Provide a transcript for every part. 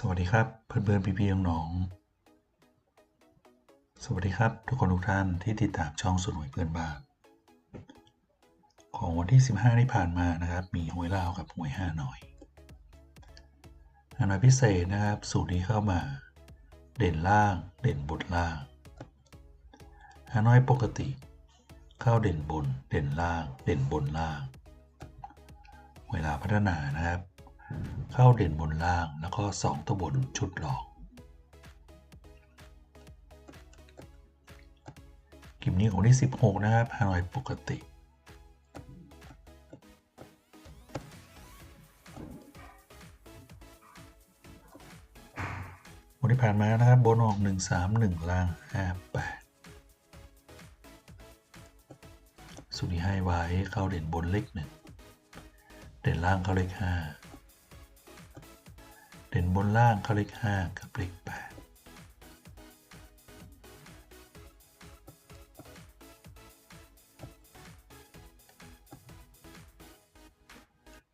สวัสดีครับเพื่อนเพื่อนพี่พี่น้องๆสวัสดีครับทุกคนทุกท่านที่ติดตามช่องสุดหวยเพื่อนบานของวันที่ 15 ที่ผ่านมานะครับ มีหวยลาวกับหวยห้าหน่อยฮานอยพิเศษนะครับ สูตรนี้เข้ามา เด่นล่าง เด่นบนล่างฮานอยปกติ เข้าเด่นบน เด่นล่าง เด่นบนล่าง เวลาพัฒนานะครับ เข้าเด่นบนล่างแล้วก็ 2 ตัวบนชุดหลอกคลิปนี้ของที่ 16 นะครับฮานอยปกติวันที่ผ่านมานะครับบนออก 1 3 1 ล่าง 5 8สุดที่ให้ไว้เข้าเด่นบนเลขหนึ่ง เด่นล่างเข้าเลขห้า เด่นบนล่างเขาเลขห้ากับเลขแปด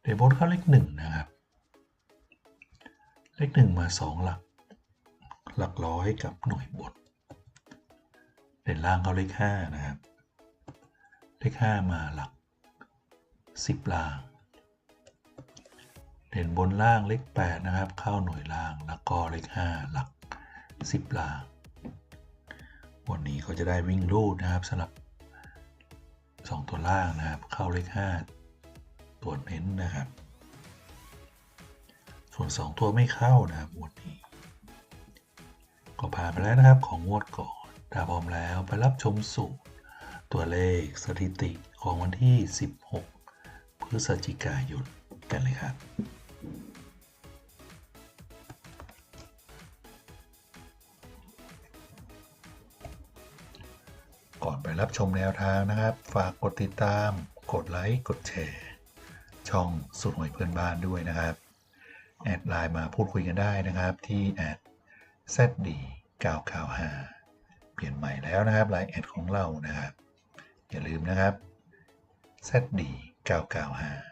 เด่นบนเข้าเลขหนึ่งนะครับ เลขหนึ่งมาสองหลัก หลักร้อยกับหน่วยบนเด่นล่างเข้าเลขห้านะครับ เลขห้ามาหลักสิบล่าง เด่นบนล่างเลข8นะครับ เข้าหน่วยล่าง แล้วก็เลข 5 หลัก 10 ล่าง วันนี้เขาจะได้วิ่งรูดนะครับสำหรับ 2 ตัวล่างนะครับ เข้าเลข 5 ตัวเน้นนะครับ ส่วน 2 ตัวไม่เข้านะครับวันนี้ ก็ผ่านไปแล้วนะครับของงวดก่อนถ้าพร้อมแล้วไปรับชมสูตรตัวเลขสถิติของวันที่ 16 พฤศจิกายนกันเลยครับ ก่อนไปรับชมแนวทางนะครับ ฝากกดติดตาม กดไลค์ กดแชร์ ช่องสุดหวยเพื่อนบ้านด้วยนะครับ แอดไลน์มาพูดคุยกันได้นะครับที่แอด zd995 เปลี่ยนใหม่แล้วนะครับไลน์แอดของเรานะครับ อย่าลืมนะครับเซดีก้าวข่าวหา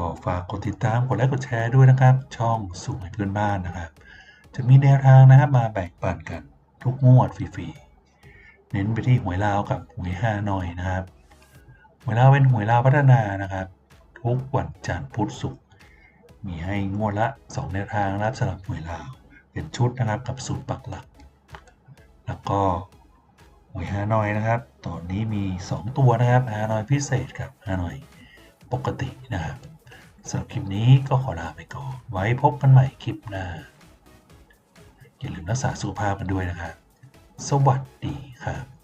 ก็ฝากกดติดตาม กดไลค์กดแชร์ด้วยนะครับ ช่องสูงให้เพื่อนบ้านนะครับ จะมีแนวทางนะครับมาแบ่งปันกันทุกงวดฟรีๆ เน้นไปที่หวยลาวกับหวยห้าหน่อยนะครับ หวยลาวเป็นหวยลาวพัฒนานะครับ ทุกวันจันทร์พุธศุกร์มีให้งวดละ2แนวทางนะครับสำหรับหวยลาวเป็นชุดนะครับกับสูตรปักหลัก แล้วก็หวยฮานอยนะครับ ตอนนี้มี 2 ตัวนะครับฮานอยพิเศษกับฮานอยปกตินะครับ สำหรับคลิปนี้ก็ขอลาไปก่อน ไว้พบกันใหม่คลิปหน้า อย่าลืมรักษาสุขภาพกันด้วยนะครับ สวัสดีครับ